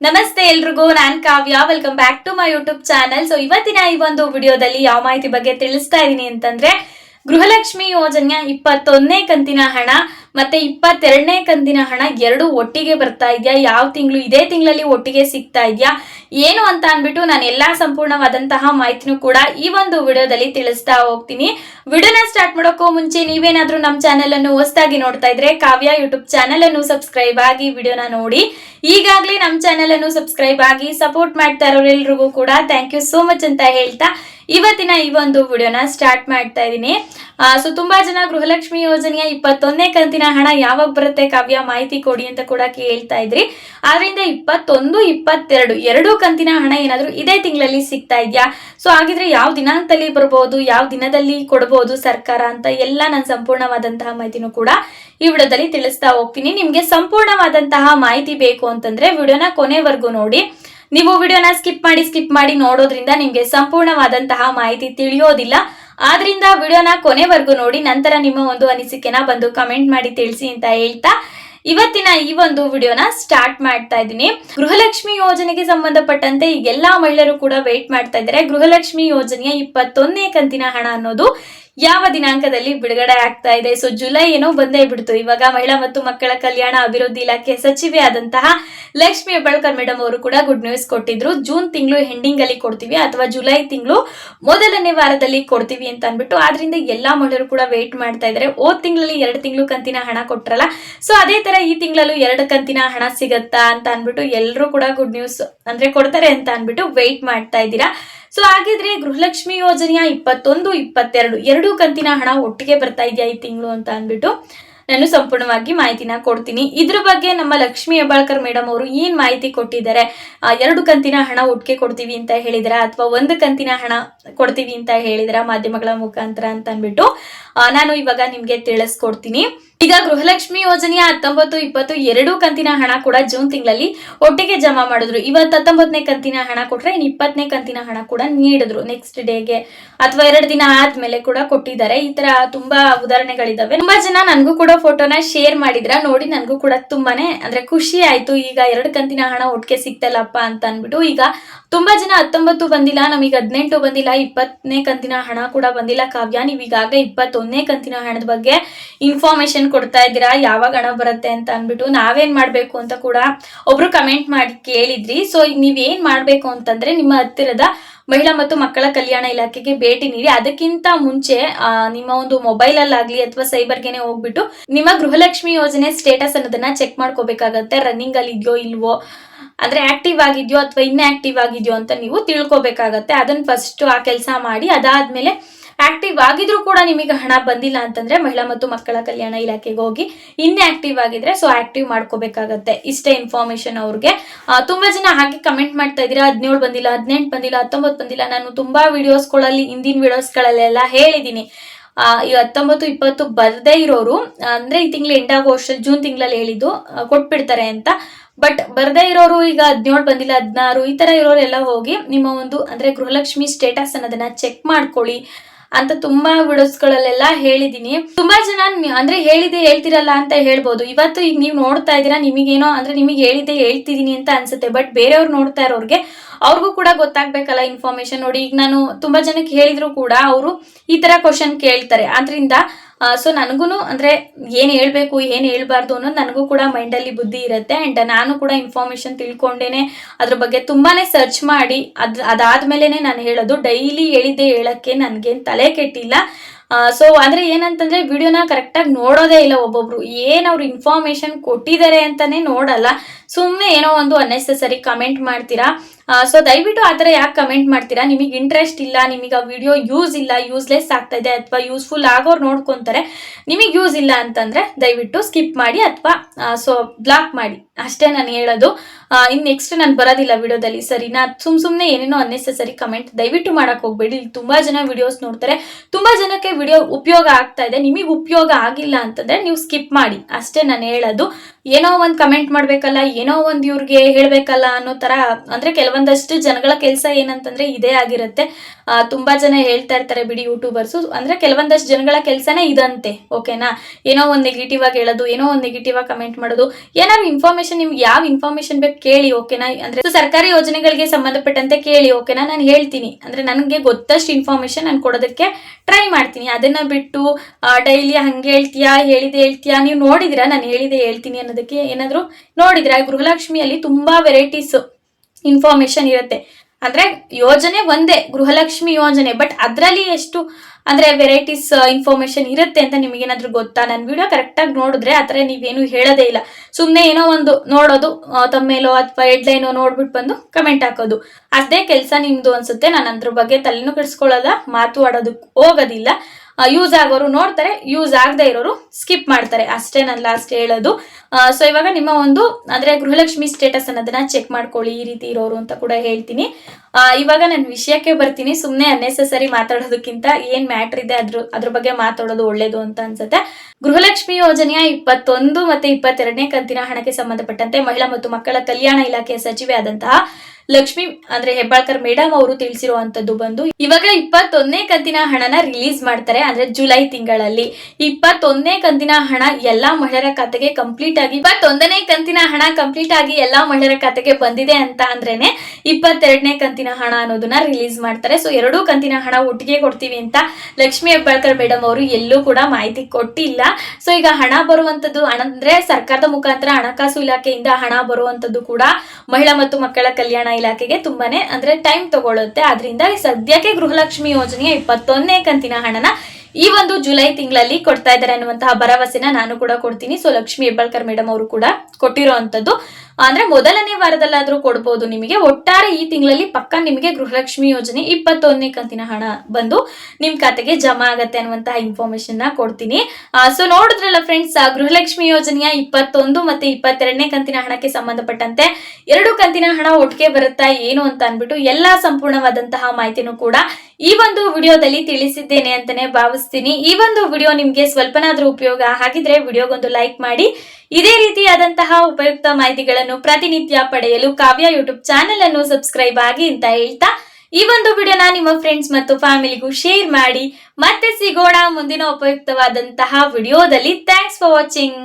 ನಮಸ್ತೆ ಎಲ್ರಿಗೂ, ನಾನ್ Kavya. Welcome back to my YouTube channel so ಇವತ್ತಿನ ಈ ಒಂದು ವಿಡಿಯೋದಲ್ಲಿ ಯಾವ ಮಾಹಿತಿ ಬಗ್ಗೆ ತಿಳಿಸ್ತಾ ಇದೀನಿ ಅಂತಂದ್ರೆ ಗೃಹಲಕ್ಷ್ಮಿ ಯೋಜನೆಯ ಇಪ್ಪತ್ತೊಂದನೇ ಕಂತಿನ ಹಣ. ಮತ್ತೆ ಇಪ್ಪತ್ತೆರಡನೇ ಕಂತಿನ ಹಣ ಎರಡು ಒಟ್ಟಿಗೆ ಬರ್ತಾ ಇದೆಯಾ? ಯಾವ ತಿಂಗಳು ಇದೇ ತಿಂಗಳಲ್ಲಿ ಒಟ್ಟಿಗೆ ಸಿಗ್ತಾ ಇದೆಯಾ? ಏನು ಅಂತ ಅನ್ಬಿಟ್ಟು ನಾನು ಎಲ್ಲಾ ಸಂಪೂರ್ಣವಾದಂತಹ ಮಾಹಿತಿನೂ ಕೂಡ ಈ ಒಂದು ವಿಡಿಯೋದಲ್ಲಿ ತಿಳಿಸ್ತಾ ಹೋಗ್ತೀನಿ. ವಿಡಿಯೋನ ಸ್ಟಾರ್ಟ್ ಮಾಡೋಕ್ಕೂ ಮುಂಚೆ ನೀವೇನಾದ್ರೂ ನಮ್ಮ ಚಾನೆಲ್ ಅನ್ನು ಹೊಸದಾಗಿ ನೋಡ್ತಾ ಇದ್ರೆ ಕಾವ್ಯ ಯೂಟ್ಯೂಬ್ ಚಾನೆಲ್ ಅನ್ನು ಸಬ್ಸ್ಕ್ರೈಬ್ ಆಗಿ ವಿಡಿಯೋನ ನೋಡಿ. ಈಗಾಗಲೇ ನಮ್ಮ ಚಾನೆಲ್ ಅನ್ನು ಸಬ್ಸ್ಕ್ರೈಬ್ ಆಗಿ ಸಪೋರ್ಟ್ ಮಾಡ್ತಾ ಇರೋರೆಲ್ರಿಗೂ ಕೂಡ ಥ್ಯಾಂಕ್ ಯು ಸೋ ಮಚ್ ಅಂತ ಹೇಳ್ತಾ ಇವತ್ತಿನ ಈ ಒಂದು ವಿಡಿಯೋನ ಸ್ಟಾರ್ಟ್ ಮಾಡ್ತಾ ಇದ್ದೀನಿ ಸೊ ತುಂಬಾ ಜನ ಗೃಹಲಕ್ಷ್ಮಿ ಯೋಜನೆಯ ಇಪ್ಪತ್ತೊಂದನೇ ಕಂತಿನ ಹಣ ಯಾವಾಗ ಬರುತ್ತೆ ಕಾವ್ಯ ಮಾಹಿತಿ ಕೊಡಿ ಅಂತ ಕೂಡ ಕೇಳ್ತಾ ಇದ್ರಿ. ಆದ್ರಿಂದ ಇಪ್ಪತ್ತೊಂದು, ಇಪ್ಪತ್ತೆರಡು, ಎರಡು ಕಂತಿನ ಹಣ ಏನಾದ್ರೂ ಇದೇ ತಿಂಗಳಲ್ಲಿ ಸಿಗ್ತಾ ಇದೆಯಾ? ಸೊ ಹಾಗಿದ್ರೆ ಯಾವ ದಿನಾಂಕದಲ್ಲಿ ಬರ್ಬೋದು, ಯಾವ ದಿನದಲ್ಲಿ ಕೊಡಬಹುದು ಸರ್ಕಾರ ಅಂತ ಎಲ್ಲ ನಾನು ಸಂಪೂರ್ಣವಾದಂತಹ ಮಾಹಿತಿನೂ ಕೂಡ ಈ ವಿಡಿಯೋದಲ್ಲಿ ತಿಳಿಸ್ತಾ ಹೋಗ್ತೀನಿ. ನಿಮ್ಗೆ ಸಂಪೂರ್ಣವಾದಂತಹ ಮಾಹಿತಿ ಬೇಕು ಅಂತಂದ್ರೆ ವಿಡಿಯೋನ ಕೊನೆವರೆಗೂ ನೋಡಿ. ನೀವು ವಿಡಿಯೋನ ಸ್ಕಿಪ್ ಮಾಡಿ ಸ್ಕಿಪ್ ಮಾಡಿ ನೋಡೋದ್ರಿಂದ ನಿಮಗೆ ಸಂಪೂರ್ಣವಾದಂತಹ ಮಾಹಿತಿ ತಿಳಿಯೋದಿಲ್ಲ. ಆದ್ರಿಂದ ವಿಡಿಯೋನ ಕೊನೆವರೆಗೂ ನೋಡಿ, ನಂತರ ನಿಮ್ಮ ಒಂದು ಅನಿಸಿಕೆನ ಬಂದು ಕಮೆಂಟ್ ಮಾಡಿ ತಿಳಿಸಿ ಅಂತ ಹೇಳ್ತಾ ಇವತ್ತಿನ ಈ ಒಂದು ವಿಡಿಯೋನ ಸ್ಟಾರ್ಟ್ ಮಾಡ್ತಾ ಇದ್ದೀನಿ. ಗೃಹಲಕ್ಷ್ಮಿ ಯೋಜನೆಗೆ ಸಂಬಂಧಪಟ್ಟಂತೆ ಈಗ ಎಲ್ಲಾ ಮಹಿಳೆಯರು ಕೂಡ ವೇಟ್ ಮಾಡ್ತಾ ಇದ್ದಾರೆ. ಗೃಹಲಕ್ಷ್ಮಿ ಯೋಜನೆಯ ಇಪ್ಪತ್ತೊಂದನೇ ಕಂತಿನ ಹಣ ಅನ್ನೋದು ಯಾವ ದಿನಾಂಕದಲ್ಲಿ ಬಿಡುಗಡೆ ಆಗ್ತಾ ಇದೆ? ಸೊ ಜುಲೈ ಏನೋ ಬಂದೇ ಬಿಡ್ತು. ಇವಾಗ ಮಹಿಳಾ ಮತ್ತು ಮಕ್ಕಳ ಕಲ್ಯಾಣ ಅಭಿವೃದ್ಧಿ ಇಲಾಖೆ ಸಚಿವೆ ಆದಂತಹ ಲಕ್ಷ್ಮಿ ಹೆಬ್ಬಾಳ್ಕರ್ ಮೇಡಮ್ ಅವರು ಕೂಡ ಗುಡ್ ನ್ಯೂಸ್ ಕೊಟ್ಟಿದ್ರು. ಜೂನ್ ತಿಂಗಳು ಹೆಂಡಿಂಗ್ ಅಲ್ಲಿ ಕೊಡ್ತೀವಿ ಅಥವಾ ಜುಲೈ ತಿಂಗಳು ಮೊದಲನೇ ವಾರದಲ್ಲಿ ಕೊಡ್ತೀವಿ ಅಂತ ಅನ್ಬಿಟ್ಟು ಆದ್ರಿಂದ ಎಲ್ಲಾ ಮಹಿಳೆಯರು ಕೂಡ ವೇಟ್ ಮಾಡ್ತಾ ಇದ್ದಾರೆ. ಹೋದ್ ತಿಂಗಳಲ್ಲಿ ಎರಡು ತಿಂಗಳು ಕಂತಿನ ಹಣ ಕೊಟ್ರಲ್ಲ. ಸೊ ಅದೇ ತರ ಈ ತಿಂಗಳಲ್ಲೂ ಎರಡು ಕಂತಿನ ಹಣ ಸಿಗತ್ತಾ ಅಂತ ಅನ್ಬಿಟ್ಟು ಎಲ್ಲರೂ ಕೂಡ ಗುಡ್ ನ್ಯೂಸ್ ಅಂದ್ರೆ ಕೊಡ್ತಾರೆ ಅಂತ ಅನ್ಬಿಟ್ಟು ವೆಯ್ಟ್ ಮಾಡ್ತಾ ಇದ್ದೀರಾ. ಸೊ ಹಾಗಿದ್ರೆ ಗೃಹಲಕ್ಷ್ಮಿ ಯೋಜನೆಯ ಇಪ್ಪತ್ತೊಂದು, ಇಪ್ಪತ್ತೆರಡು, ಎರಡು ಕಂತಿನ ಹಣ ಒಟ್ಟಿಗೆ ಬರ್ತಾ ಇದೆಯಾ ಈ ತಿಂಗಳು ಅಂತ ಅಂದ್ಬಿಟ್ಟು? ನಾನು ಸಂಪೂರ್ಣವಾಗಿ ಮಾಹಿತಿನ ಕೊಡ್ತೀನಿ. ಇದ್ರ ಬಗ್ಗೆ ನಮ್ಮ ಲಕ್ಷ್ಮಿ ಹೆಬ್ಬಾಳ್ಕರ್ ಮೇಡಮ್ ಅವರು ಏನ್ ಮಾಹಿತಿ ಕೊಟ್ಟಿದ್ದಾರೆ? ಎರಡು ಕಂತಿನ ಹಣ ಒಟ್ಟಿಗೆ ಕೊಡ್ತೀವಿ ಅಂತ ಹೇಳಿದ್ರ? ಅಥವಾ ಒಂದು ಕಂತಿನ ಹಣ ಕೊಡ್ತೀವಿ ಅಂತ ಹೇಳಿದ್ರ ಮಾಧ್ಯಮಗಳ ಮುಖಾಂತರ ಅಂತ ಅಂದ್ಬಿಟ್ಟು ನಾನು ಇವಾಗ ನಿಮ್ಗೆ ತಿಳಿಸ್ಕೊಡ್ತೀನಿ. ಈಗ ಗೃಹಲಕ್ಷ್ಮಿ ಯೋಜನೆಯ ಹತ್ತೊಂಬತ್ತು, ಇಪ್ಪತ್ತು ಎರಡು ಕಂತಿನ ಹಣ ಕೂಡ ಜೂನ್ ತಿಂಗಳಲ್ಲಿ ಒಟ್ಟಿಗೆ ಜಮಾ ಮಾಡಿದ್ರು. ಇವತ್ತು ಹತ್ತೊಂಬತ್ತನೇ ಕಂತಿನ ಹಣ ಕೊಟ್ರೆ ಇನ್ನು ಇಪ್ಪತ್ತನೇ ಕಂತಿನ ಹಣ ಕೂಡ ನೀಡಿದ್ರು ನೆಕ್ಸ್ಟ್ ಡೇಗೆ ಅಥವಾ ಎರಡು ದಿನ ಆದ್ಮೇಲೆ ಕೂಡ ಕೊಟ್ಟಿದ್ದಾರೆ. ಈ ತರ ತುಂಬಾ ಉದಾಹರಣೆಗಳಿದಾವೆ. ತುಂಬಾ ಜನ ನನಗೂ ಕೂಡ ಫೋಟೋನ ಶೇರ್ ಮಾಡಿದ್ರ? ನೋಡಿ ನನಗೂ ಕೂಡ ತುಂಬಾನೇ, ಅಂದ್ರೆ ಖುಷಿ ಆಯ್ತು. ಈಗ ಎರಡು ಕಂತಿನ ಹಣ ಒಟ್ಟಿಗೆ ಸಿಕ್ತಲ್ಲಪ್ಪ ಅಂತ ಅನ್ಬಿಟ್ಟು ಈಗ ತುಂಬಾ ಜನ ಹತ್ತೊಂಬತ್ತು ಬಂದಿಲ್ಲ, ನಮಗೆ ಹದಿನೆಂಟು ಬಂದಿಲ್ಲ, ಇಪ್ಪತ್ತನೇ ಕಂತಿನ ಹಣ ಕೂಡ ಬಂದಿಲ್ಲ. ಕಾವ್ಯ ನೀವ್ ಈಗಾಗಲೇ ಇಪ್ಪತ್ತೊಂದನೇ ಕಂತಿನ ಹಣದ ಬಗ್ಗೆ ಇನ್ಫಾರ್ಮೇಶನ್ ಕೊಡ್ತಾ ಇದ್ದೀರಾ? ಯಾವಾಗ ಹಣ ಬರುತ್ತೆ ಅಂತ ಅನ್ಬಿಟ್ಟು ನಾವೇನ್ ಮಾಡ್ಬೇಕು ಅಂತ ಕೂಡ ಒಬ್ರು ಕಮೆಂಟ್ ಮಾಡಿ ಕೇಳಿದ್ರಿ. ಸೊ ಈಗ ನೀವ್ ಏನ್ ಮಾಡ್ಬೇಕು ಅಂತಂದ್ರೆ, ನಿಮ್ಮ ಹತ್ತಿರದ ಮಹಿಳಾ ಮತ್ತು ಮಕ್ಕಳ ಕಲ್ಯಾಣ ಇಲಾಖೆಗೆ ಭೇಟಿ ನೀಡಿ ಅದಕ್ಕಿಂತ ಮುಂಚೆ ನಿಮ್ಮ ಒಂದು ಮೊಬೈಲ್ ಅಲ್ಲಾಗ್ಲಿ ಅಥವಾ ಸೈಬರ್ಗೆನೆ ಹೋಗ್ಬಿಟ್ಟು ನಿಮ್ಮ ಗೃಹಲಕ್ಷ್ಮಿ ಯೋಜನೆ ಸ್ಟೇಟಸ್ ಅನ್ನೋದನ್ನ ಚೆಕ್ ಮಾಡ್ಕೋಬೇಕಾಗತ್ತೆ. ರನ್ನಿಂಗ್ ಅಲ್ಲಿ ಇದೆಯೋ ಇಲ್ವೋ, ಅಂದ್ರೆ ಆಕ್ಟಿವ್ ಆಗಿದೆಯೋ ಅಥವಾ ಇನ್ಆಕ್ಟಿವ್ ಆಗಿದ್ಯೋ ಅಂತ ನೀವು ತಿಳ್ಕೊಬೇಕಾಗತ್ತೆ. ಅದನ್ನ ಫಸ್ಟ್ ಆ ಕೆಲಸ ಮಾಡಿ, ಅದಾದ್ಮೇಲೆ ಆಕ್ಟಿವ್ ಆಗಿದ್ರು ಕೂಡ ನಿಮಗೆ ಹಣ ಬಂದಿಲ್ಲ ಅಂತಂದ್ರೆ ಮಹಿಳಾ ಮತ್ತು ಮಕ್ಕಳ ಕಲ್ಯಾಣ ಇಲಾಖೆಗೆ ಹೋಗಿ ಇನ್ನೇ ಆಕ್ಟಿವ್ ಆಗಿದ್ರೆ ಸೊ ಆಕ್ಟಿವ್ ಮಾಡ್ಕೋಬೇಕಾಗತ್ತೆ. ಇಷ್ಟೇ ಇನ್ಫಾರ್ಮೇಶನ್ ಅವ್ರಿಗೆ. ತುಂಬಾ ಜನ ಹಾಗೆ ಕಮೆಂಟ್ ಮಾಡ್ತಾ ಇದೀರಾ ಹದಿನೇಳು ಬಂದಿಲ್ಲ, ಹದಿನೆಂಟು ಬಂದಿಲ್ಲ, ಹತ್ತೊಂಬತ್ತು ಬಂದಿಲ್ಲ. ನಾನು ತುಂಬಾ ವಿಡಿಯೋಸ್ಗಳಲ್ಲಿ ಹಿಂದಿನ ವಿಡಿಯೋಸ್ಗಳಲ್ಲೆಲ್ಲ ಹೇಳಿದ್ದೀನಿ. ಈ ಹತ್ತೊಂಬತ್ತು, ಇಪ್ಪತ್ತು ಬರದೇ ಇರೋರು, ಅಂದ್ರೆ ಈ ತಿಂಗಳು ಎಂಡ್ ಆಗೋ ವರ್ಷದಲ್ಲಿ ಜೂನ್ ತಿಂಗಳಲ್ಲಿ ಹೇಳಿದ್ದು ಕೊಟ್ಬಿಡ್ತಾರೆ ಅಂತ. ಬಟ್ ಬರದೇ ಇರೋರು ಈಗ ಹದಿನೇಳು ಬಂದಿಲ್ಲ, ಹದಿನಾರು ಈ ತರ ಇರೋರೆಲ್ಲ ಹೋಗಿ ನಿಮ್ಮ ಒಂದು, ಅಂದ್ರೆ ಗೃಹಲಕ್ಷ್ಮಿ ಸ್ಟೇಟಸ್ ಅನ್ನೋದನ್ನ ಚೆಕ್ ಮಾಡ್ಕೊಳ್ಳಿ. ಅಂತ ತುಂಬಾ ವಿಡಿಯೋಸ್ಗಳಲ್ಲೆಲ್ಲ ಹೇಳಿದೀನಿ. ತುಂಬಾ ಜನ ಅಂದ್ರೆ ಹೇಳಿದೆ ಹೇಳ್ತಿರಲ್ಲ ಅಂತ ಹೇಳ್ಬೋದು. ಇವತ್ತು ಈಗ ನೀವು ನೋಡ್ತಾ ಇದ್ದೀರಾ, ನಿಮಗೇನೋ ಅಂದ್ರೆ ನಿಮಗೆ ಹೇಳಿದೆ ಹೇಳ್ತಿದೀನಿ ಅಂತ ಅನ್ಸುತ್ತೆ. ಬಟ್ ಬೇರೆಯವ್ರು ನೋಡ್ತಾ ಇರೋರ್ಗೆ ಅವ್ರಿಗೂ ಕೂಡ ಗೊತ್ತಾಗ್ಬೇಕಲ್ಲ ಇನ್ಫಾರ್ಮೇಶನ್ ನೋಡಿ. ಈಗ ನಾನು ತುಂಬಾ ಜನಕ್ಕೆ ಹೇಳಿದ್ರು ಕೂಡ ಅವರು ಈ ತರ ಕ್ವಶನ್ ಕೇಳ್ತಾರೆ. ಆದ್ರಿಂದ ಸೊ ನನಗೂ ಅಂದರೆ ಏನು ಹೇಳಬೇಕು, ಏನು ಹೇಳಬಾರ್ದು ಅನ್ನೋದು ನನಗೂ ಕೂಡ ಮೈಂಡಲ್ಲಿ ಬುದ್ಧಿ ಇರುತ್ತೆ. ಆ್ಯಂಡ್ ನಾನು ಕೂಡ ಇನ್ಫಾರ್ಮೇಷನ್ ತಿಳ್ಕೊಂಡೇ ಅದ್ರ ಬಗ್ಗೆ ತುಂಬಾ ಸರ್ಚ್ ಮಾಡಿ ಅದು, ಅದಾದ್ಮೇಲೆನೆ ನಾನು ಹೇಳೋದು ಡೈಲಿ ಹೇಳಿದ್ದೆ ಹೇಳೋಕ್ಕೆ ನನಗೇನು ತಲೆ ಕೆಟ್ಟಿಲ್ಲ. ಸೊ ಅಂದರೆ ಏನಂತಂದರೆ ವಿಡಿಯೋನ ಕರೆಕ್ಟಾಗಿ ನೋಡೋದೇ ಇಲ್ಲ ಒಬ್ಬೊಬ್ರು. ಏನು ಅವ್ರು ಇನ್ಫಾರ್ಮೇಷನ್ ಕೊಟ್ಟಿದ್ದಾರೆ ಅಂತಲೇ ನೋಡಲ್ಲ. ಸುಮ್ಮನೆ ಏನೋ ಒಂದು ಅನ್ನೆಸೆಸರಿ ಕಮೆಂಟ್ ಮಾಡ್ತೀರಾ? ಸೊ ದಯವಿಟ್ಟು ಆ ಥರ ಯಾಕೆ ಕಮೆಂಟ್ ಮಾಡ್ತೀರಾ? ನಿಮಗೆ ಇಂಟ್ರೆಸ್ಟ್ ಇಲ್ಲ, ನಿಮಗೆ ಆ ವಿಡಿಯೋ ಯೂಸ್ ಇಲ್ಲ ಯೂಸ್ಲೆಸ್ ಆಗ್ತಾ ಇದೆ ಅಥವಾ ಯೂಸ್ಫುಲ್ ಆಗೋರು ನೋಡ್ಕೊಂತಾರೆ. ನಿಮಗೆ ಯೂಸ್ ಇಲ್ಲ ಅಂತಂದ್ರೆ ದಯವಿಟ್ಟು ಸ್ಕಿಪ್ ಮಾಡಿ ಅಥವಾ ಸೊ ಬ್ಲಾಕ್ ಮಾಡಿ. ಅಷ್ಟೇ ನಾನು ಹೇಳೋದು. ಇನ್ನು ನೆಕ್ಸ್ಟ್ ನಾನು ಬರೋದಿಲ್ಲ ವಿಡಿಯೋದಲ್ಲಿ, ಸರಿನಾ? ಸುಮ್ ಸುಮ್ಮನೆ ಏನೇನೋ ಅನ್ನೆಸೆಸರಿ ಕಮೆಂಟ್ ದಯವಿಟ್ಟು ಮಾಡಕ್ ಹೋಗ್ಬೇಡಿ. ಇಲ್ಲಿ ತುಂಬಾ ಜನ ವಿಡಿಯೋಸ್ ನೋಡ್ತಾರೆ. ತುಂಬಾ ಜನಕ್ಕೆ ವಿಡಿಯೋ ಉಪಯೋಗ ಆಗ್ತಾ ಇದೆ. ನಿಮಗೆ ಉಪಯೋಗ ಆಗಿಲ್ಲ ಅಂತಂದ್ರೆ ನೀವು ಸ್ಕಿಪ್ ಮಾಡಿ. ಅಷ್ಟೇ ನಾನು ಹೇಳೋದು. ಏನೋ ಒಂದು ಕಮೆಂಟ್ ಮಾಡ್ಬೇಕಲ್ಲ, ಏನೋ ಒಂದು ಇವ್ರಿಗೆ ಹೇಳ್ಬೇಕಲ್ಲ ಅನ್ನೋ ತರ ಅಂದ್ರೆ ಕೆಲವೊಂದಷ್ಟು ಜನಗಳ ಕೆಲಸ ಏನಂತಂದ್ರೆ ಇದೇ ಆಗಿರುತ್ತೆ. ತುಂಬಾ ಜನ ಹೇಳ್ತಾ ಇರ್ತಾರೆ ಬಿಡಿ ಯೂಟ್ಯೂಬರ್ಸು ಅಂದ್ರೆ ಕೆಲವೊಂದಷ್ಟು ಜನಗಳ ಕೆಲಸನೇ ಇದಂತೆ. ಓಕೆನಾ ಏನೋ ಒಂದು ನೆಗೆಟಿವ್ ಆಗಿ ಹೇಳೋದು, ಏನೋ ಒಂದು ನೆಗೆಟಿವ್ ಆಗಿ ಕಮೆಂಟ್ ಮಾಡೋದು. ಏನಾದ್ರು ಇನ್ಫಾರ್ಮೇಶನ್ ಇನ್ಫಾರ್ಮೇಶನ್ ನಿಮ್ಗೆ ಯಾವ ಇನ್ಫಾರ್ಮೇಶನ್ ಬೇಕು ಕೇಳಿ ಓಕೆನಾ ಅಂದ್ರೆ ಸರ್ಕಾರಿ ಯೋಜನೆಗಳಿಗೆ ಸಂಬಂಧಪಟ್ಟಂತೆ ಕೇಳಿ ಓಕೆನಾ ನಾನು ಹೇಳ್ತೀನಿ. ಅಂದ್ರೆ ನನಗೆ ಗೊತ್ತಷ್ಟು ಇನ್ಫಾರ್ಮೇಶನ್ ನಾನು ಕೊಡೋದಕ್ಕೆ ಟ್ರೈ ಮಾಡ್ತೀನಿ. ಅದನ್ನ ಬಿಟ್ಟು ಡೈಲಿ ಹಂಗೆ ಹೇಳ್ತೀಯಾ, ಹೇಳಿದೆ ಹೇಳ್ತೀಯಾ, ನೀವು ನೋಡಿದಿರಾ? ನಾನು ಹೇಳಿದೆ ಹೇಳ್ತೀನಿ ಅನ್ನೋದಕ್ಕೆ ಏನಾದ್ರು ನೋಡಿದ್ರಾ? ಗೃಹಲಕ್ಷ್ಮಿಯಲ್ಲಿ ತುಂಬಾ ವೆರೈಟೀಸ್ ಇನ್ಫಾರ್ಮೇಶನ್ ಇರುತ್ತೆ. ಅಂದ್ರೆ ಯೋಜನೆ ಒಂದೇ, ಗೃಹಲಕ್ಷ್ಮಿ ಯೋಜನೆ. ಬಟ್ ಅದರಲ್ಲಿ ಎಷ್ಟು, ಅಂದ್ರೆ ವೆರೈಟೀಸ್ ಇನ್ಫಾರ್ಮೇಶನ್ ಇರುತ್ತೆ ಅಂತ ನಿಮಗೇನಾದ್ರೂ ಗೊತ್ತಾ? ನನ್ನ ವಿಡಿಯೋ ಕರೆಕ್ಟಾಗಿ ನೋಡಿದ್ರೆ ಆತರ ನೀವೇನು ಹೇಳೋದೇ ಇಲ್ಲ. ಸುಮ್ಮನೆ ಏನೋ ಒಂದು ನೋಡೋದು ತಮ್ಮೇಲೋ ಅಥವಾ ಹೆಡ್ಲೈನೋ ನೋಡ್ಬಿಟ್ಟು ಬಂದು ಕಮೆಂಟ್ ಹಾಕೋದು. ಅದೇ ಕೆಲಸ ನಿಮ್ದು ಅನ್ಸುತ್ತೆ. ನಾನು ಅದ್ರ ಬಗ್ಗೆ ತಲೆನೂ ಕೆಡಿಸ್ಕೊಳ್ಳೋದ ಮಾತು ಆಡೋದಕ್ಕೆ ಹೋಗೋದಿಲ್ಲ. ಯೂಸ್ ಆಗೋರು ನೋಡ್ತಾರೆ ಯೂಸ್ ಆಗದೆ ಇರೋರು ಸ್ಕಿಪ್ ಮಾಡ್ತಾರೆ. ಅಷ್ಟೇ ನಾನು ಲಾಸ್ಟ್ ಹೇಳೋದು. ಸೊ ಇವಾಗ ನಿಮ್ಮ ಒಂದು, ಅಂದ್ರೆ ಗೃಹಲಕ್ಷ್ಮಿ ಸ್ಟೇಟಸ್ ಅನ್ನೋದನ್ನ ಚೆಕ್ ಮಾಡ್ಕೊಳ್ಳಿ, ಈ ರೀತಿ ಇರೋರು ಅಂತ ಕೂಡ ಹೇಳ್ತೀನಿ. ಇವಾಗ ನಾನು ವಿಷಯಕ್ಕೆ ಬರ್ತೀನಿ ಸುಮ್ಮನೆ ಅನ್ನೆಸೆಸರಿ ಮಾತಾಡೋದಕ್ಕಿಂತ ಏನ್ ಮ್ಯಾಟ್ರ್ ಇದೆ ಅದ್ರ ಅದ್ರ ಬಗ್ಗೆ ಮಾತಾಡೋದು ಒಳ್ಳೇದು ಅಂತ ಅನ್ಸುತ್ತೆ. ಗೃಹಲಕ್ಷ್ಮಿ ಯೋಜನೆಯ ಇಪ್ಪತ್ತೊಂದು ಮತ್ತೆ ಇಪ್ಪತ್ತೆರಡನೇ ಕಂತಿನ ಹಣಕ್ಕೆ ಸಂಬಂಧಪಟ್ಟಂತೆ ಮಹಿಳಾ ಮತ್ತು ಮಕ್ಕಳ ಕಲ್ಯಾಣ ಇಲಾಖೆಯ ಸಚಿವೆ ಆದಂತಹ ಲಕ್ಷ್ಮಿ, ಅಂದ್ರೆ ಹೆಬ್ಬಾಳ್ಕರ್ ಮೇಡಮ್ ಅವರು ತಿಳಿಸಿರುವಂತದ್ದು ಬಂದು, ಇವಾಗ ಇಪ್ಪತ್ತೊಂದನೇ ಕಂತಿನ ಹಣನ ರಿಲೀಸ್ ಮಾಡ್ತಾರೆ, ಅಂದ್ರೆ ಜುಲೈ ತಿಂಗಳಲ್ಲಿ. ಇಪ್ಪತ್ತೊಂದನೇ ಕಂತಿನ ಹಣ ಎಲ್ಲಾ ಮಹಿಳೆಯರ ಖಾತೆಗೆ ಕಂಪ್ಲೀಟ್ ಆಗಿ, ಇಪ್ಪತ್ತೊಂದನೇ ಕಂತಿನ ಹಣ ಕಂಪ್ಲೀಟ್ ಆಗಿ ಎಲ್ಲಾ ಮಹಿಳೆಯರ ಖಾತೆಗೆ ಬಂದಿದೆ ಅಂತ ಅಂದ್ರೇನೆ, ಇಪ್ಪತ್ತೆರಡನೇ ಕಂತಿನ ಹಣ ಅನ್ನೋದನ್ನ ರಿಲೀಸ್ ಮಾಡ್ತಾರೆ. ಸೊ ಎರಡೂ ಕಂತಿನ ಹಣ ಒಟ್ಟಿಗೆ ಕೊಡ್ತೀವಿ ಅಂತ ಲಕ್ಷ್ಮಿ ಹೆಬ್ಬಾಳ್ಕರ್ ಮೇಡಮ್ ಅವರು ಎಲ್ಲೂ ಕೂಡ ಮಾಹಿತಿ ಕೊಟ್ಟಿಲ್ಲ. ಸೊ ಈಗ ಹಣ ಬರುವಂತದ್ದು, ಅಂದ್ರೆ ಸರ್ಕಾರದ ಮುಖಾಂತರ ಹಣಕಾಸು ಇಲಾಖೆಯಿಂದ ಹಣ ಬರುವಂತದ್ದು ಕೂಡ ಮಹಿಳಾ ಮತ್ತು ಮಕ್ಕಳ ಕಲ್ಯಾಣ ಇಲಾಖೆಗೆ ತುಂಬಾನೇ ಅಂದ್ರೆ ಟೈಮ್ ತಗೊಳ್ಳುತ್ತೆ. ಆದ್ರಿಂದ ಸದ್ಯಕ್ಕೆ ಗೃಹಲಕ್ಷ್ಮಿ ಯೋಜನೆಯ ಇಪ್ಪತ್ತೊಂದನೇ ಕಂತಿನ ಹಣನ ಈ ಒಂದು ಜುಲೈ ತಿಂಗಳಲ್ಲಿ ಕೊಡ್ತಾ ಇದ್ದಾರೆ ಅನ್ನುವಂತಹ ಭರವಸೆನ ನಾನು ಕೂಡ ಕೊಡ್ತೀನಿ. ಸೊ ಲಕ್ಷ್ಮಿ ಹೆಬ್ಬಾಳ್ಕರ್ ಮೇಡಮ್ ಅವರು ಕೂಡ ಕೊಟ್ಟಿರುವಂತದ್ದು ಅಂದ್ರೆ ಮೊದಲನೇ ವಾರದಲ್ಲಾದ್ರೂ ಕೊಡ್ಬೋದು ನಿಮಗೆ. ಒಟ್ಟಾರೆ ಈ ತಿಂಗಳಲ್ಲಿ ಪಕ್ಕ ನಿಮಗೆ ಗೃಹಲಕ್ಷ್ಮಿ ಯೋಜನೆ ಇಪ್ಪತ್ತೊಂದನೇ ಕಂತಿನ ಹಣ ಬಂದು ನಿಮ್ ಖಾತೆಗೆ ಜಮಾ ಆಗತ್ತೆ ಅನ್ನುವಂತಹ ಇನ್ಫಾರ್ಮೇಶನ್ನ ಕೊಡ್ತೀನಿ. ಸೊ ನೋಡಿದ್ರಲ್ಲ ಫ್ರೆಂಡ್ಸ್ ಗೃಹಲಕ್ಷ್ಮಿ ಯೋಜನೆಯ ಇಪ್ಪತ್ತೊಂದು ಮತ್ತೆ ಇಪ್ಪತ್ತೆರಡನೇ ಕಂತಿನ ಹಣಕ್ಕೆ ಸಂಬಂಧಪಟ್ಟಂತೆ ಎರಡು ಕಂತಿನ ಹಣ ಒಟ್ಟಿಗೆ ಬರುತ್ತಾ ಏನು ಅಂತ ಅನ್ಬಿಟ್ಟು ಎಲ್ಲಾ ಸಂಪೂರ್ಣವಾದಂತಹ ಮಾಹಿತಿನೂ ಕೂಡ ಈ ಒಂದು ವಿಡಿಯೋದಲ್ಲಿ ತಿಳಿಸಿದ್ದೇನೆ ಅಂತಾನೆ ಭಾವಿಸ್ತೀನಿ. ಈ ಒಂದು ವಿಡಿಯೋ ನಿಮಗೆ ಸ್ವಲ್ಪನಾದ್ರೂ ಉಪಯೋಗ ಆಗಿದ್ರೆ ವಿಡಿಯೋಗೊಂದು ಲೈಕ್ ಮಾಡಿ. ಇದೇ ರೀತಿಯಾದಂತಹ ಉಪಯುಕ್ತ ಮಾಹಿತಿಗಳನ್ನು ಪ್ರತಿನಿತ್ಯ ಪಡೆಯಲು ಕಾವ್ಯ ಯೂಟ್ಯೂಬ್ ಚಾನೆಲ್ ಅನ್ನು ಸಬ್ಸ್ಕ್ರೈಬ್ ಆಗಿ ಅಂತ ಹೇಳ್ತಾ, ಈ ಒಂದು ವಿಡಿಯೋನ ನಿಮ್ಮ ಫ್ರೆಂಡ್ಸ್ ಮತ್ತು ಫ್ಯಾಮಿಲಿಗೂ ಶೇರ್ ಮಾಡಿ. ಮತ್ತೆ ಸಿಗೋಣ ಮುಂದಿನ ಉಪಯುಕ್ತವಾದಂತಹ ವಿಡಿಯೋದಲ್ಲಿ. Thanks for watching